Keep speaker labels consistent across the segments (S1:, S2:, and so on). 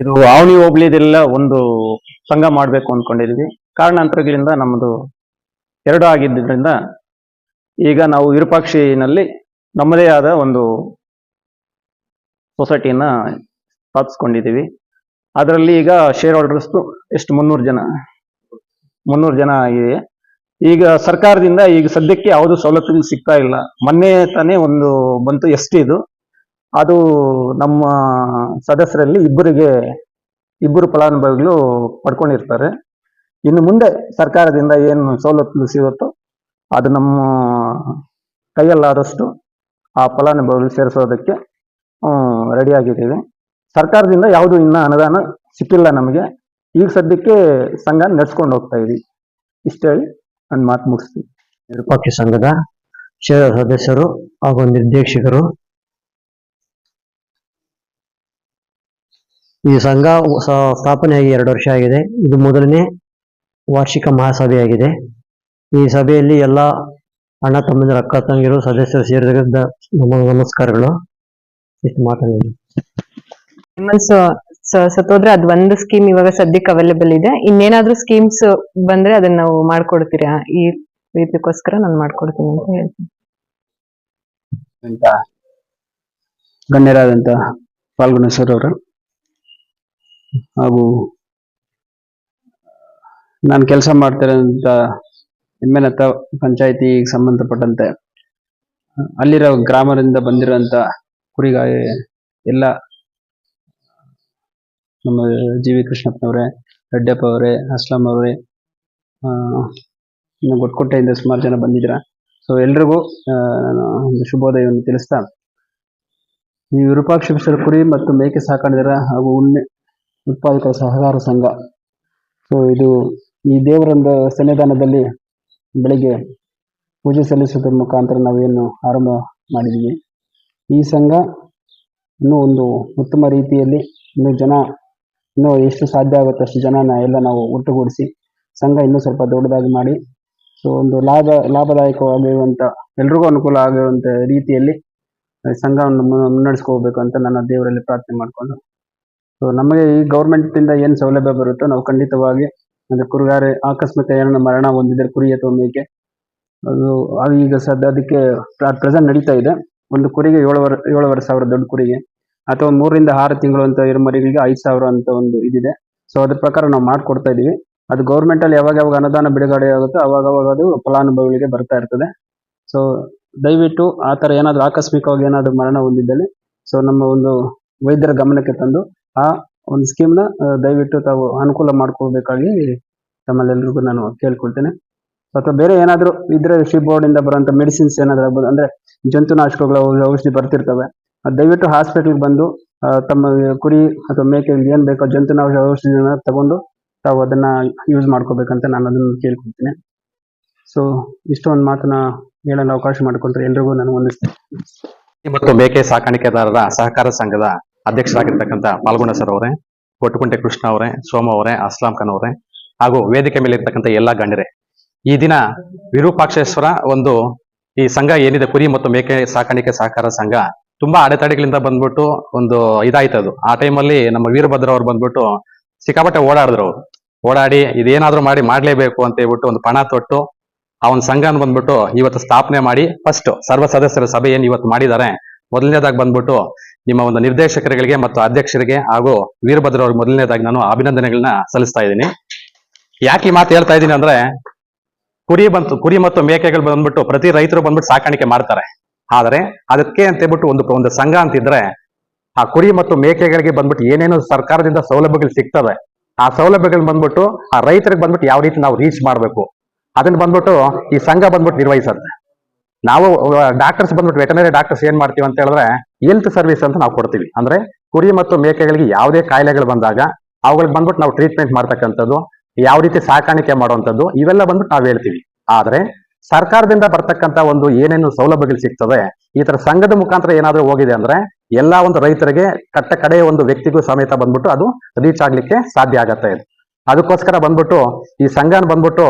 S1: ಇದು ಆವಣಿ ಹೋಗ್ಲಿದಿಲ್ಲ ಒಂದು ಸಂಘ ಮಾಡಬೇಕು ಅನ್ಕೊಂಡಿದ್ವಿ. ಕಾರಣಾಂತರಗಳಿಂದ ನಮ್ಮದು ಎರಡು ಆಗಿದ್ದರಿಂದ ಈಗ ನಾವು ವಿರೂಪಾಕ್ಷಿನಲ್ಲಿ ನಮ್ಮದೇ ಆದ ಒಂದು ಸೊಸೈಟಿನ ಸ್ಥಾಪಿಸ್ಕೊಂಡಿದ್ದೀವಿ ಅದರಲ್ಲಿ ಈಗ ಶೇರ್ ಹೋಲ್ಡರ್ಸ್ ಎಷ್ಟು ಮುನ್ನೂರು ಜನ ಮುನ್ನೂರು ಜನ ಆಗಿದೆ. ಈಗ ಸರ್ಕಾರದಿಂದ ಈಗ ಸದ್ಯಕ್ಕೆ ಯಾವುದು ಸವಲತ್ತುಗಳು ಸಿಗ್ತಾ ಇಲ್ಲ. ಮೊನ್ನೆ ತಾನೇ ಒಂದು ಬಂತು ಎಸ್ ಟಿದು ಅದು ನಮ್ಮ ಸದಸ್ಯರಲ್ಲಿ ಇಬ್ಬರಿಗೆ, ಇಬ್ಬರು ಫಲಾನುಭವಿಗಳು ಪಡ್ಕೊಂಡಿರ್ತಾರೆ. ಇನ್ನು ಮುಂದೆ ಸರ್ಕಾರದಿಂದ ಏನು ಸವಲತ್ತು ಸಿಗುತ್ತೋ ಅದು ನಮ್ಮ ಕೈಯಲ್ಲಾದಷ್ಟು ಆ ಫಲಾನುಭವಿಗಳು ಸೇರಿಸೋದಕ್ಕೆ ರೆಡಿಯಾಗಿದ್ದೀವಿ. ಸರ್ಕಾರದಿಂದ ಯಾವುದು ಇನ್ನೂ ಅನುದಾನ ಸಿಕ್ಕಿಲ್ಲ ನಮಗೆ. ಈಗ ಸದ್ಯಕ್ಕೆ ಸಂಘ ನಡೆಸ್ಕೊಂಡು ಹೋಗ್ತಾ ಇದೀವಿ ಇಷ್ಟ ಹೇಳಿ ನನ್ನ ಮಾತು ಮುಗಿಸ್ತೀವಿ
S2: ವಿರೂಪಾಕ್ಷಿ ಸಂಘದ ಶೇರ ಸದಸ್ಯರು ಹಾಗೂ ನಿರ್ದೇಶಕರು ಈ ಸಂಘ ಸ್ಥಾಪನೆಯಾಗಿ ಎರಡು ವರ್ಷ ಆಗಿದೆ. ಇದು ಮೊದಲನೇ ವಾರ್ಷಿಕ ಮಹಾಸಭೆಯಾಗಿದೆ ಈ ಸಭೆಯಲ್ಲಿ ಎಲ್ಲ ಅಣ್ಣ ತಮ್ಮಂದಿರ ಅಕ್ಕ ತಂಗಿರು ಸದಸ್ಯರು ಸೇರಿದ ನಮ್ಮ ನಮಸ್ಕಾರಗಳು. ಇಷ್ಟು ಮಾತಾಡಿದ್ರು
S3: ಸ ಸ- ಸತ್ತೋದ್ರೆ ಅದ್ ಒಂದು ಸ್ಕೀಮ್ ಇವಾಗ ಸದ್ಯಕ್ಕೆ ಅವೈಲೇಬಲ್ ಇದೆ. ಇನ್ನೇನಾದ್ರೂ ಸ್ಕೀಮ್ಸ್ ಬಂದ್ರೆ ಅದನ್ನ ನಾವು ಮಾಡ್ಕೊಡ್ತೀರಾ? ಈ ರೀತಿಗೋಸ್ಕರ ನಾನು ಮಾಡ್ಕೊಡ್ತೀನಿ ಅಂತ ಹೇಳ್ತೀನಿ.
S4: ಅಂತ ಫಾಲ್ಗುಣ ಸರ್ ಅವರು. ಹಾಗೂ ನಾನು ಕೆಲಸ ಮಾಡ್ತಿರೋಂಥ ಎಮ್ಮೆನತ್ತ ಪಂಚಾಯಿತಿ ಸಂಬಂಧಪಟ್ಟಂತೆ ಅಲ್ಲಿರೋ ಗ್ರಾಮದಿಂದ ಬಂದಿರೋಂಥ ಕುರಿಗಾಯ ಎಲ್ಲ, ನಮ್ಮ ಜಿ ವಿ ಕೃಷ್ಣಪ್ಪನವರೇ ರೆಡ್ಡಪ್ಪ ಅವರೇ, ಅಸ್ಲಾಂ ಅವರೇ ಇನ್ನು ಗೊಟ್ಕೋಟೆಯಿಂದ ಸುಮಾರು ಜನ ಬಂದಿದ್ದೀರ ಸೊ ಎಲ್ರಿಗೂ ಒಂದು ಶುಭೋದಯವನ್ನು ತಿಳಿಸ್ತಾ, ಈ ವಿರೂಪಾಕ್ಷ ಮಿಶ್ರ ಕುರಿ ಮತ್ತು ಮೇಕೆ ಸಾಕಾಣಿಕೆದಾರ ಹಾಗೂ ಉಣ್ಣೆ ಉತ್ಪಾದಕರ ಸಹಕಾರ ಸಂಘ. ಸೊ ಇದು ಈ ದೇವರೊಂದು ಸನ್ನಿಧಾನದಲ್ಲಿ ಬೆಳಿಗ್ಗೆ ಪೂಜೆ ಸಲ್ಲಿಸುವುದರ ಮುಖಾಂತರ ನಾವೇನು ಆರಂಭ ಮಾಡಿದ್ವಿ. ಈ ಸಂಘ ಇನ್ನೂ ಒಂದು ಉತ್ತಮ ರೀತಿಯಲ್ಲಿ ಇನ್ನೂ ಜನ ಇನ್ನೂ ಎಷ್ಟು ಸಾಧ್ಯ ಆಗುತ್ತೆ ಅಷ್ಟು ಜನನ ಎಲ್ಲ ನಾವು ಒಟ್ಟುಗೂಡಿಸಿ ಸಂಘ ಇನ್ನೂ ಸ್ವಲ್ಪ ದೊಡ್ಡದಾಗಿ ಮಾಡಿ. ಸೊ ಒಂದು ಲಾಭ, ಲಾಭದಾಯಕವಾಗಿರುವಂಥ ಎಲ್ರಿಗೂ ಅನುಕೂಲ ಆಗುವಂತ ರೀತಿಯಲ್ಲಿ ಸಂಘವನ್ನು ಮುನ್ನಡೆಸ್ಕೋಬೇಕು ಅಂತ ನನ್ನ ದೇವರಲ್ಲಿ ಪ್ರಾರ್ಥನೆ ಮಾಡಿಕೊಂಡು ಸೊ ನಮಗೆ ಈ ಗೌರ್ಮೆಂಟ್ ಇಂದ ಏನು ಸೌಲಭ್ಯ ಬರುತ್ತೋ ನಾವು ಖಂಡಿತವಾಗಿ ಒಂದು ಕುರುಗಾರೆ ಆಕಸ್ಮಿಕ ಏನನ್ನ ಮರಣ ಹೊಂದಿದ್ರೆ ಕುರಿ ಅಥವಾ ಮೇಕೆ, ಅದು ಅದು ಈಗ ಸದ್ಯ ಅದಕ್ಕೆ ಪ್ರೆಸೆಂಟ್ ನಡೀತಾ ಇದೆ. ಒಂದು ಕುರಿಗೆ ಏಳುವರೆ ಏಳುವರೆ ಸಾವಿರ ದೊಡ್ಡ ಕುರಿಗೆ, ಅಥವಾ ಮೂರರಿಂದ ಆರು ತಿಂಗಳು ಅಂತ ಇರೋ ಮರಿಗಳಿಗೆ ಐದು ಸಾವಿರ ಅಂತ ಒಂದು ಇದಿದೆ. ಸೊ ಅದ್ರ ಪ್ರಕಾರ ನಾವು ಮಾಡಿಕೊಡ್ತಾ ಇದೀವಿ. ಅದು ಗೌರ್ಮೆಂಟ್ ಅಲ್ಲಿ ಯಾವಾಗ ಯಾವಾಗ ಅನುದಾನ ಬಿಡುಗಡೆ ಆಗುತ್ತೋ ಅವಾಗ ಅವಾಗ ಅದು ಫಲಾನುಭವಿಗಳಿಗೆ ಬರ್ತಾ ಇರ್ತದೆ. ಸೊ ದಯವಿಟ್ಟು ಆ ಥರ ಏನಾದರೂ ಆಕಸ್ಮಿಕವಾಗಿ ಏನಾದರೂ ಮರಣ ಹೊಂದಿದ್ದಲ್ಲಿ ಸೊ ನಮ್ಮ ಒಂದು ವೈದ್ಯರ ಗಮನಕ್ಕೆ ತಂದು ಆ ಒಂದು ಸ್ಕೀಮ್ನ ದಯವಿಟ್ಟು ತಾವು ಅನುಕೂಲ ಮಾಡ್ಕೋಬೇಕಾಗಿ ತಮ್ಮಲ್ಲೆಲ್ರಿಗೂ ನಾನು ಕೇಳ್ಕೊಳ್ತೇನೆ. ಅಥವಾ ಬೇರೆ ಏನಾದರೂ ಇದ್ರೆ ಶ್ರೀ ಬೋರ್ಡ್ ಇಂದ ಬರುವಂತ ಮೆಡಿಸಿನ್ಸ್ ಏನಾದರೂ ಆಗ್ಬೋದು, ಅಂದ್ರೆ ಜಂತುನಾಶಕಗಳ ಔಷಧಿ ಬರ್ತಿರ್ತವೆ. ದಯವಿಟ್ಟು ಹಾಸ್ಪಿಟಲ್ ಬಂದು ತಮ್ಮ ಕುರಿ ಅಥವಾ ಮೇಕೆ ಏನು ಬೇಕೋ ಜಂತುನಾಶ ಔಷಧಿನ ತಗೊಂಡು ತಾವು ಅದನ್ನ ಯೂಸ್ ಮಾಡ್ಕೋಬೇಕಂತ ನಾನು ಅದನ್ನ ಕೇಳ್ಕೊಳ್ತೀನಿ. ಸೊ ಇಷ್ಟೊಂದು ಮಾತನ್ನ ಹೇಳಲು ಅವಕಾಶ ಮಾಡಿಕೊಂಡ್ರೆ ಎಲ್ರಿಗೂ ನಾನು ಒಂದಿಸ್ತೇನೆ
S5: ಮತ್ತು ಮೇಕೆ ಸಾಕಾಣಿಕೆದಾರರ ಸಹಕಾರ ಸಂಘದ ಅಧ್ಯಕ್ಷರಾಗಿರ್ತಕ್ಕಂಥ ಪಾಲ್ಗೊಂಡ ಸರ್ ಅವರೇ ಕೊಟ್ಟುಕುಂಟೆ ಕೃಷ್ಣ ಅವರೇ, ಸೋಮ ಅವರೇ, ಅಸ್ಲಾಂ ಖಾನ್ ಅವರೇ, ಹಾಗೂ ವೇದಿಕೆ ಮೇಲೆ ಇರ್ತಕ್ಕಂಥ ಎಲ್ಲಾ ಗಣ್ಯರೇ. ಈ ದಿನ ವಿರೂಪಾಕ್ಷೇಶ್ವರ ಒಂದು ಈ ಸಂಘ ಏನಿದೆ, ಕುರಿ ಮತ್ತು ಮೇಕೆ ಸಾಕಾಣಿಕೆ ಸಹಕಾರ ಸಂಘ, ತುಂಬಾ ಅಡೆತಡೆಗಳಿಂದ ಬಂದ್ಬಿಟ್ಟು ಒಂದು ಇದಾಯ್ತದು ಆ ಟೈಮಲ್ಲಿ ನಮ್ಮ ವೀರಭದ್ರ ಅವ್ರು ಬಂದ್ಬಿಟ್ಟು ಸಿಕ್ಕಾಪಟ್ಟೆ ಓಡಾಡಿದ್ರು ಅವರು. ಓಡಾಡಿ ಇದೇನಾದ್ರೂ ಮಾಡಿ ಮಾಡ್ಲೇಬೇಕು ಅಂತ ಹೇಳ್ಬಿಟ್ಟು ಒಂದು ಪಣ ತೊಟ್ಟು ಆ ಒಂದು ಸಂಘನ ಬಂದ್ಬಿಟ್ಟು ಇವತ್ತು ಸ್ಥಾಪನೆ ಮಾಡಿ ಫಸ್ಟ್ ಸರ್ವ ಸದಸ್ಯರ ಸಭೆ ಏನ್ ಇವತ್ತು ಮಾಡಿದ್ದಾರೆ. ಮೊದಲನೇದಾಗಿ ಬಂದ್ಬಿಟ್ಟು ನಿಮ್ಮ ಒಂದು ನಿರ್ದೇಶಕರುಗಳಿಗೆ ಮತ್ತು ಅಧ್ಯಕ್ಷರಿಗೆ ಹಾಗೂ ವೀರಭದ್ರ ಅವ್ರಿಗೆ ಮೊದಲನೇದಾಗಿ ನಾನು ಅಭಿನಂದನೆಗಳನ್ನ ಸಲ್ಲಿಸ್ತಾ ಇದ್ದೀನಿ. ಯಾಕೆ ಈ ಮಾತು ಹೇಳ್ತಾ ಇದ್ದೀನಿ ಅಂದ್ರೆ, ಕುರಿ ಬಂತು, ಕುರಿ ಮತ್ತು ಮೇಕೆಗಳು ಬಂದ್ಬಿಟ್ಟು ಪ್ರತಿ ರೈತರು ಬಂದ್ಬಿಟ್ಟು ಸಾಕಾಣಿಕೆ ಮಾಡ್ತಾರೆ. ಆದರೆ, ಅದಕ್ಕೆ ಅಂತ ಹೇಳ್ಬಿಟ್ಟು ಒಂದು ಒಂದು ಸಂಘ ಅಂತಿದ್ರೆ, ಆ ಕುರಿ ಮತ್ತು ಮೇಕೆಗಳಿಗೆ ಬಂದ್ಬಿಟ್ಟು ಏನೇನು ಸರ್ಕಾರದಿಂದ ಸೌಲಭ್ಯಗಳು ಸಿಗ್ತವೆ. ಆ ಸೌಲಭ್ಯಗಳು ಬಂದ್ಬಿಟ್ಟು ಆ ರೈತರಿಗೆ ಬಂದ್ಬಿಟ್ಟು ಯಾವ ರೀತಿ ನಾವು ರೀಚ್ ಮಾಡಬೇಕು. ಅದನ್ನ ಬಂದ್ಬಿಟ್ಟು ಈ ಸಂಘ ಬಂದ್ಬಿಟ್ಟು ನಿರ್ವಹಿಸುತ್ತೆ. ನಾವು ಡಾಕ್ಟರ್ಸ್ ಬಂದ್ಬಿಟ್ಟು ವೆಟನರಿ ಡಾಕ್ಟರ್ಸ್ ಏನ್ ಮಾಡ್ತೀವಿ ಅಂತ ಹೇಳಿದ್ರೆ ಹೆಲ್ತ್ ಸರ್ವಿಸ್ ಅಂತ ನಾವು ಕೊಡ್ತೀವಿ. ಅಂದ್ರೆ ಕುರಿ ಮತ್ತು ಮೇಕೆಗಳಿಗೆ ಯಾವುದೇ ಕಾಯಿಲೆಗಳು ಬಂದಾಗ ಅವುಗಳಿಗೆ ಬಂದ್ಬಿಟ್ಟು ನಾವು ಟ್ರೀಟ್ಮೆಂಟ್ ಮಾಡ್ತಕ್ಕಂಥದ್ದು, ಯಾವ ರೀತಿ ಸಾಕಾಣಿಕೆ ಮಾಡುವಂಥದ್ದು, ಇವೆಲ್ಲ ಬಂದ್ಬಿಟ್ಟು ನಾವು ಹೇಳ್ತೀವಿ. ಆದ್ರೆ ಸರ್ಕಾರದಿಂದ ಬರ್ತಕ್ಕಂತ ಒಂದು ಏನೇನು ಸೌಲಭ್ಯಗಳು ಸಿಗ್ತದೆ, ಈ ತರ ಸಂಘದ ಮುಖಾಂತರ ಏನಾದ್ರೂ ಹೋಗಿದೆ ಅಂದ್ರೆ ಎಲ್ಲಾ ಒಂದು ರೈತರಿಗೆ ಕಟ್ಟ ಕಡೆಯ ಒಂದು ವ್ಯಕ್ತಿಗೂ ಸಮೇತ ಬಂದ್ಬಿಟ್ಟು ಅದು ರೀಚ್ ಆಗ್ಲಿಕ್ಕೆ ಸಾಧ್ಯ ಆಗತ್ತೆ. ಅದಕ್ಕೋಸ್ಕರ ಬಂದ್ಬಿಟ್ಟು ಈ ಸಂಘನ ಬಂದ್ಬಿಟ್ಟು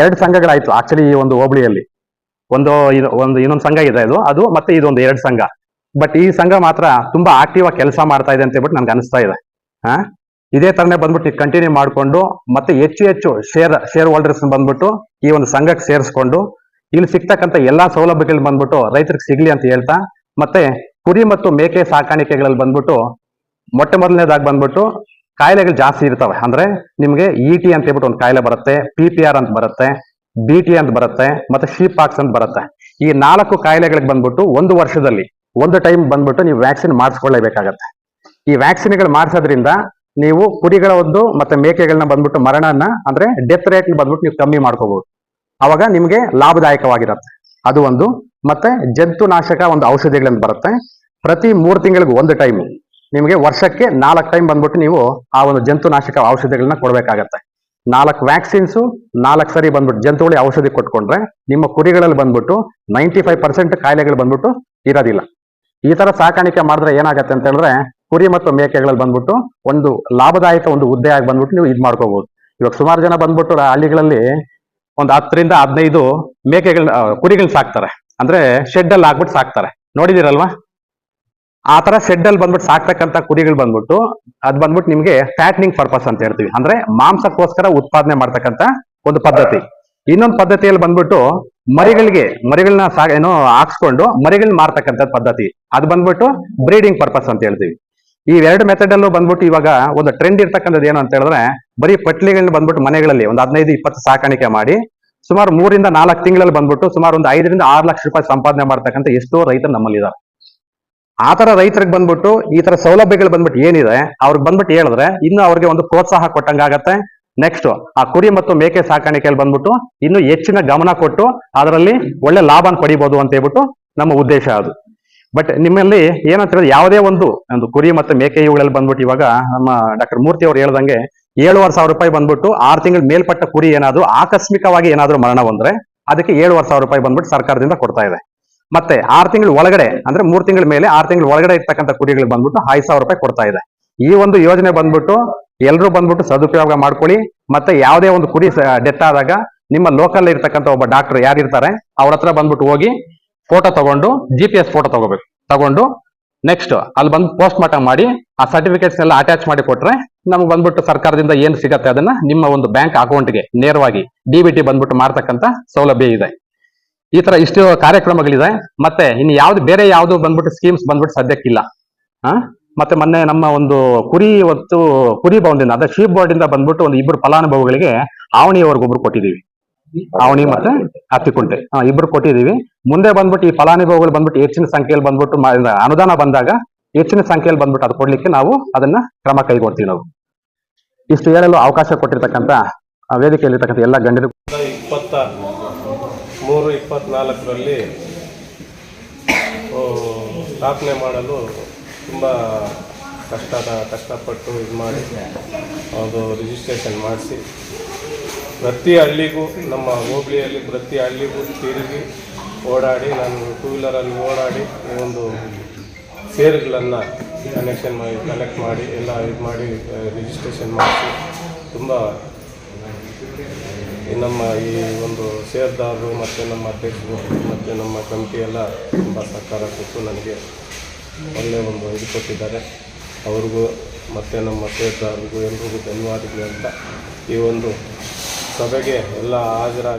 S5: ಎರಡು ಸಂಘಗಳಾಯ್ತು ಆಕ್ಚುಲಿ ಈ ಒಂದು ಹೋಬಳಿಯಲ್ಲಿ. ಒಂದು ಒಂದು ಇನ್ನೊಂದು ಸಂಘ ಇದೆ ಇದು ಅದು ಮತ್ತೆ ಇದೊಂದು ಎರಡು ಸಂಘ. ಬಟ್ ಈ ಸಂಘ ಮಾತ್ರ ತುಂಬಾ ಆಕ್ಟಿವ್ ಆಗಿ ಕೆಲಸ ಮಾಡ್ತಾ ಇದೆ ಅಂತ ಹೇಳ್ಬಿಟ್ಟು ನನ್ಗೆ ಅನಿಸ್ತಾ ಇದೆ. ಹಾ? ಇದೇ ತರನೇ ಬಂದ್ಬಿಟ್ಟು ಕಂಟಿನ್ಯೂ ಮಾಡಿಕೊಂಡು ಮತ್ತೆ ಹೆಚ್ಚು ಹೆಚ್ಚು ಶೇರ್ ಶೇರ್ ಹೋಲ್ಡರ್ಸ್ ಬಂದ್ಬಿಟ್ಟು ಈ ಒಂದು ಸಂಘಕ್ಕೆ ಸೇರಿಸ್ಕೊಂಡು ಇಲ್ಲಿ ಸಿಗ್ತಕ್ಕಂಥ ಎಲ್ಲಾ ಸೌಲಭ್ಯಗಳು ಬಂದ್ಬಿಟ್ಟು ರೈತರಿಗೆ ಸಿಗ್ಲಿ ಅಂತ ಹೇಳ್ತಾ ಮತ್ತೆ ಕುರಿ ಮತ್ತು ಮೇಕೆ ಸಾಕಾಣಿಕೆಗಳಲ್ಲಿ ಬಂದ್ಬಿಟ್ಟು ಮೊಟ್ಟ ಮೊದಲನೇದಾಗಿ ಬಂದ್ಬಿಟ್ಟು ಕಾಯಿಲೆಗಳು ಜಾಸ್ತಿ ಇರ್ತವೆ. ಅಂದ್ರೆ ನಿಮ್ಗೆ ಇ ಟಿ ಅಂತ ಹೇಳ್ಬಿಟ್ಟು ಒಂದು ಕಾಯಿಲೆ ಬರುತ್ತೆ ಪಿ ಪಿ ಆರ್ ಅಂತ ಬರುತ್ತೆ ಬಿ ಟಿ ಅಂತ ಬರುತ್ತೆ, ಮತ್ತೆ ಶೀಪ್ ಪಾಕ್ಸ್ ಅಂತ ಬರುತ್ತೆ. ಈ ನಾಲ್ಕು ಕಾಯಿಲೆಗಳಿಗೆ ಬಂದ್ಬಿಟ್ಟು ಒಂದು ವರ್ಷದಲ್ಲಿ, ಒಂದು ಟೈಮ್ ಬಂದ್ಬಿಟ್ಟು ನೀವು ವ್ಯಾಕ್ಸಿನ್ ಮಾಡಿಸ್ಕೊಳ್ಳೇಬೇಕಾಗತ್ತೆ. ಈ ವ್ಯಾಕ್ಸಿನ್ಗಳು ಮಾಡಿಸೋದ್ರಿಂದ ನೀವು ಕುರಿಗಳ ಒಂದು ಮತ್ತೆ ಮೇಕೆಗಳನ್ನ ಬಂದ್ಬಿಟ್ಟು ಮರಣನ, ಅಂದ್ರೆ ಡೆತ್ ರೇಟ್ ಬಂದ್ಬಿಟ್ಟು ನೀವು ಕಮ್ಮಿ ಮಾಡ್ಕೋಬಹುದು ಅವಾಗ ನಿಮ್ಗೆ ಲಾಭದಾಯಕವಾಗಿರತ್ತೆ. ಅದು ಒಂದು. ಮತ್ತೆ ಜಂತು ನಾಶಕ ಒಂದು ಔಷಧಿಗಳಂತ ಬರುತ್ತೆ. ಪ್ರತಿ ಮೂರು ತಿಂಗಳಿಗೂ ಒಂದು ಟೈಮ್ ನಿಮಗೆ ವರ್ಷಕ್ಕೆ ನಾಲ್ಕು ಟೈಮ್ ಬಂದ್ಬಿಟ್ಟು ನೀವು ಆ ಒಂದು ಜಂತು ನಾಶಕ ಔಷಧಿಗಳನ್ನ ಕೊಡ್ಬೇಕಾಗತ್ತೆ. ನಾಲ್ಕು ವ್ಯಾಕ್ಸಿನ್ಸು ನಾಲ್ಕು ಸರಿ ಬಂದ್ಬಿಟ್ಟು ಜಂತುಗಳಿಗೆ ಔಷಧಿ ಕೊಟ್ಕೊಂಡ್ರೆ ನಿಮ್ಮ ಕುರಿಗಳಲ್ಲಿ ಬಂದ್ಬಿಟ್ಟು ನೈಂಟಿ ಫೈವ್ ಪರ್ಸೆಂಟ್ ಕಾಯಿಲೆಗಳು ಬಂದ್ಬಿಟ್ಟು ಇರೋದಿಲ್ಲ. ಈ ತರ ಸಾಕಾಣಿಕೆ ಮಾಡಿದ್ರೆ ಏನಾಗತ್ತೆ ಅಂತ ಹೇಳಿದ್ರೆ ಕುರಿ ಮತ್ತು ಮೇಕೆಗಳಲ್ಲಿ ಬಂದ್ಬಿಟ್ಟು ಒಂದು ಲಾಭದಾಯಕ ಒಂದು ಹುದ್ದೆ ಆಗಿ ಬಂದ್ಬಿಟ್ಟು ನೀವು ಇದು ಮಾಡ್ಕೋಬಹುದು ಇವಾಗ ಸುಮಾರು ಜನ ಬಂದ್ಬಿಟ್ಟು ಹಳ್ಳಿಗಳಲ್ಲಿ ಒಂದು ಹತ್ತರಿಂದ ಹದಿನೈದು ಮೇಕೆಗಳನ್ನ, ಕುರಿಗಳನ್ನ ಸಾಕ್ತಾರೆ. ಅಂದ್ರೆ ಶೆಡ್ ಅಲ್ಲಿ ಹಾಕ್ಬಿಟ್ಟು ಸಾಕ್ತಾರೆ. ನೋಡಿದಿರಲ್ವಾ? ಆ ತರ ಶೆಡ್ ಅಲ್ಲಿ ಬಂದ್ಬಿಟ್ಟು ಸಾಕ್ತಕ್ಕಂತ ಕುರಿಗಳು ಬಂದ್ಬಿಟ್ಟು, ಅದ್ ಬಂದ್ಬಿಟ್ಟು ನಿಮ್ಗೆ ಫ್ಯಾಟ್ನಿಂಗ್ ಪರ್ಪಸ್ ಅಂತ ಹೇಳ್ತೀವಿ. ಅಂದ್ರೆ ಮಾಂಸಕ್ಕೋಸ್ಕರ ಉತ್ಪಾದನೆ ಮಾಡ್ತಕ್ಕಂತ ಒಂದು ಪದ್ಧತಿ. ಇನ್ನೊಂದು ಪದ್ಧತಿಯಲ್ಲಿ ಬಂದ್ಬಿಟ್ಟು ಮರಿಗಳಿಗೆ ಮರಿಗಳನ್ನ ಸಾ ಏನೋ ಹಾಕ್ಸ್ಕೊಂಡು ಮರಿಗಳನ್ನ ಮಾರ್ತಕ್ಕಂಥ ಪದ್ಧತಿ. ಅದು ಬಂದ್ಬಿಟ್ಟು ಬ್ರೀಡಿಂಗ್ ಪರ್ಪಸ್ ಅಂತ ಹೇಳ್ತೀವಿ. ಈ ಎರಡು ಮೆಥಡ್ ಅಲ್ಲೂ ಬಂದ್ಬಿಟ್ಟು ಇವಾಗ ಒಂದು ಟ್ರೆಂಡ್ ಇರ್ತಕ್ಕಂಥದ್ದು ಏನು ಅಂತ ಹೇಳಿದ್ರೆ, ಬರೀ ಪಟ್ಲಿಗಳನ್ನ ಬಂದ್ಬಿಟ್ಟು ಮನೆಗಳಲ್ಲಿ ಒಂದು ಹದಿನೈದು, ಇಪ್ಪತ್ತು ಸಾಕಾಣಿಕೆ ಮಾಡಿ, ಸುಮಾರು ಮೂರಿಂದ ನಾಲ್ಕು ತಿಂಗಳಲ್ಲಿ ಬಂದ್ಬಿಟ್ಟು ಸುಮಾರು ಒಂದು ಐದರಿಂದ ಆರು ಲಕ್ಷ ರೂಪಾಯಿ ಸಂಪಾದನೆ ಮಾಡ್ತಕ್ಕಂಥ ಎಷ್ಟೋ ರೈತರು ನಮ್ಮಲ್ಲಿದ್ದಾರೆ. ಆ ತರ ರೈತರಿಗೆ ಬಂದ್ಬಿಟ್ಟು ಈ ತರ ಸೌಲಭ್ಯಗಳು ಬಂದ್ಬಿಟ್ಟು ಏನಿದೆ, ಅವ್ರಿಗೆ ಬಂದ್ಬಿಟ್ಟು ಹೇಳಿದ್ರೆ ಇನ್ನು ಅವ್ರಿಗೆ ಒಂದು ಪ್ರೋತ್ಸಾಹ ಕೊಟ್ಟಂಗಾಗತ್ತೆ. ನೆಕ್ಸ್ಟ್ ಆ ಕುರಿ ಮತ್ತು ಮೇಕೆ ಸಾಕಾಣಿಕೆಯಲ್ಲಿ ಬಂದ್ಬಿಟ್ಟು ಇನ್ನು ಹೆಚ್ಚಿನ ಗಮನ ಕೊಟ್ಟು ಅದರಲ್ಲಿ ಒಳ್ಳೆ ಲಾಭನ ಪಡಿಬಹುದು ಅಂತ ಹೇಳ್ಬಿಟ್ಟು ನಮ್ಮ ಉದ್ದೇಶ ಅದು. ಬಟ್ ನಿಮ್ಮಲ್ಲಿ ಏನಂತ ಯಾವುದೇ ಒಂದು ಒಂದು ಕುರಿ ಮತ್ತು ಮೇಕೆ ಇವುಗಳಲ್ಲಿ ಬಂದ್ಬಿಟ್ಟು ಇವಾಗ ನಮ್ಮ ಡಾಕ್ಟರ್ ಮೂರ್ತಿ ಅವ್ರು ಹೇಳ್ದಂಗೆ ಏಳುವರೆ ಸಾವಿರ ರೂಪಾಯಿ ಬಂದ್ಬಿಟ್ಟು ಆರು ತಿಂಗಳ ಮೇಲ್ಪಟ್ಟ ಕುರಿ ಏನಾದ್ರು ಆಕಸ್ಮಿಕವಾಗಿ ಏನಾದ್ರು ಮರಣ ಬಂದ್ರೆ ಅದಕ್ಕೆ ಏಳುವರೆ ಸಾವಿರ ರೂಪಾಯಿ ಬಂದ್ಬಿಟ್ಟು ಸರ್ಕಾರದಿಂದ ಕೊಡ್ತಾ ಇದೆ. ಮತ್ತೆ ಆರು ತಿಂಗಳ ಒಳಗಡೆ, ಅಂದ್ರೆ ಮೂರ್ ತಿಂಗಳ ಮೇಲೆ ಆರು ತಿಂಗಳ ಒಳಗಡೆ ಇರ್ತಕ್ಕಂಥ ಕುರಿಗಳಿಗೆ ಬಂದ್ಬಿಟ್ಟು ಐದು ಸಾವಿರ ರೂಪಾಯಿ ಕೊಡ್ತಾ ಇದೆ. ಈ ಒಂದು ಯೋಜನೆ ಬಂದ್ಬಿಟ್ಟು ಎಲ್ಲರೂ ಬಂದ್ಬಿಟ್ಟು ಸದುಪಯೋಗ ಮಾಡ್ಕೊಳ್ಳಿ. ಮತ್ತೆ ಯಾವುದೇ ಒಂದು ಕುರಿ ಡೆತ್ ಆದಾಗ ನಿಮ್ಮ ಲೋಕಲ್ ಇರ್ತಕ್ಕಂಥ ಒಬ್ಬ ಡಾಕ್ಟರ್ ಯಾರಿರ್ತಾರೆ ಅವ್ರ ಹತ್ರ ಬಂದ್ಬಿಟ್ಟು ಹೋಗಿ ಫೋಟೋ ತಗೊಂಡು ಜಿ ಪಿ ಎಸ್ ಫೋಟೋ ತಗೋಬೇಕು. ತಗೊಂಡು ನೆಕ್ಸ್ಟ್ ಅಲ್ಲಿ ಬಂದು ಪೋಸ್ಟ್ ಮಾರ್ಟಮ್ ಮಾಡಿ, ಆ ಸರ್ಟಿಫಿಕೇಟ್ಸ್ ಎಲ್ಲ ಅಟ್ಯಾಚ್ ಮಾಡಿ ಕೊಟ್ರೆ ನಮ್ಗೆ ಬಂದ್ಬಿಟ್ಟು ಸರ್ಕಾರದಿಂದ ಏನ್ ಸಿಗತ್ತೆ ಅದನ್ನ ನಿಮ್ಮ ಒಂದು ಬ್ಯಾಂಕ್ ಅಕೌಂಟ್ಗೆ ನೇರವಾಗಿ ಡಿ ಬಿ ಟಿ ಬಂದ್ಬಿಟ್ಟು ಮಾಡ್ತಕ್ಕಂಥ ಸೌಲಭ್ಯ ಇದೆ. ಈ ತರ ಇಷ್ಟು ಕಾರ್ಯಕ್ರಮಗಳಿದೆ. ಮತ್ತೆ ಇನ್ನು ಯಾವ್ದು ಬೇರೆ ಯಾವ್ದು ಬಂದ್ಬಿಟ್ಟು ಸ್ಕೀಮ್ಸ್ ಬಂದ್ಬಿಟ್ಟು ಸದ್ಯಕ್ಕಿಲ್ಲ. ಆ ಮತ್ತೆ ಮೊನ್ನೆ ನಮ್ಮ ಒಂದು ಕುರಿ ಹೊತ್ತು, ಕುರಿ ಬೌಂಡಿಂದ ಅದೇ ಶೀಪ್ ಬೋರ್ಡ್ ಇಂದ ಬಂದ್ಬಿಟ್ಟು ಒಂದು ಇಬ್ಬರು ಫಲಾನುಭವಿಗಳಿಗೆ ಆವಣಿಯವರೆಗೊಬ್ರು ಕೊಟ್ಟಿದೀವಿ ಅವಣಿ ಮತ್ತೆ ಹತ್ತಿಕುಂಟೆ. ಹಾ, ಇಬ್ರು ಕೊಟ್ಟಿದೀವಿ ಮುಂದೆ ಬಂದ್ಬಿಟ್ಟು ಈ ಫಲಾನುಭವಿಗಳು ಬಂದ್ಬಿಟ್ಟು ಹೆಚ್ಚಿನ ಸಂಖ್ಯೆಯಲ್ಲಿ ಬಂದ್ಬಿಟ್ಟು ಅನುದಾನ ಬಂದಾಗ ಹೆಚ್ಚಿನ ಸಂಖ್ಯೆಯಲ್ಲಿ ಬಂದ್ಬಿಟ್ಟು ಅದು ಕೊಡ್ಲಿಕ್ಕೆ ನಾವು ಅದನ್ನ ಕ್ರಮ ಕೈಗೊಳ್ತೀವಿ ನಾವು. ಇಷ್ಟು ಹೇಳಲು ಅವಕಾಶ ಕೊಟ್ಟಿರ್ತಕ್ಕಂಥ ವೇದಿಕೆಯಲ್ಲಿರ್ತಕ್ಕಂಥ ಎಲ್ಲ
S6: ಇಪ್ಪತ್ತ ಮೂರು ಇಪ್ಪತ್ನಾಲ್ಕರಲ್ಲಿ ಸ್ಥಾಪನೆ ಮಾಡಲು ತುಂಬ ಕಷ್ಟದ, ಕಷ್ಟಪಟ್ಟು ಇದು ಮಾಡಿ ಅದು ರಿಜಿಸ್ಟ್ರೇಷನ್ ಮಾಡಿಸಿ, ಪ್ರತಿ ಹಳ್ಳಿಗೂ, ನಮ್ಮ ಹೋಬಳಿಯಲ್ಲಿ ಪ್ರತಿ ಹಳ್ಳಿಗೂ ತಿರುಗಿ ಓಡಾಡಿ, ನಾನು ಟೂ ವೀಲರಲ್ಲಿ ಓಡಾಡಿ ಒಂದು ಸೇರುಗಳನ್ನು ಕನೆಕ್ಷನ್ ಮಾಡಿ ಕಲೆಕ್ಟ್ ಮಾಡಿ, ಎಲ್ಲ ಇದು ಮಾಡಿ ರಿಜಿಸ್ಟ್ರೇಷನ್ ಮಾಡಿಸಿ, ತುಂಬ ನಮ್ಮ ಈ ಒಂದು ಸೇರ್ದಾರರು ಮತ್ತು ನಮ್ಮ ಅಧ್ಯಕ್ಷರು ಮತ್ತು ನಮ್ಮ ಕಮಿಟಿ ಎಲ್ಲ ತುಂಬ ಸಹಕಾರ ಕೊಟ್ಟು ನನಗೆ ಒಳ್ಳೆಯ ಒಂದು ಇದು ಕೊಟ್ಟಿದ್ದಾರೆ. ಅವ್ರಿಗೂ ಮತ್ತು ನಮ್ಮ ಸೇರ್ದಾರರಿಗೂ ಎಲ್ರಿಗೂ ಧನ್ಯವಾದಗಳು ಅಂತ ಈ ಒಂದು ಸಭೆಗೆ ಎಲ್ಲ ಹಾಜರಾಗಿ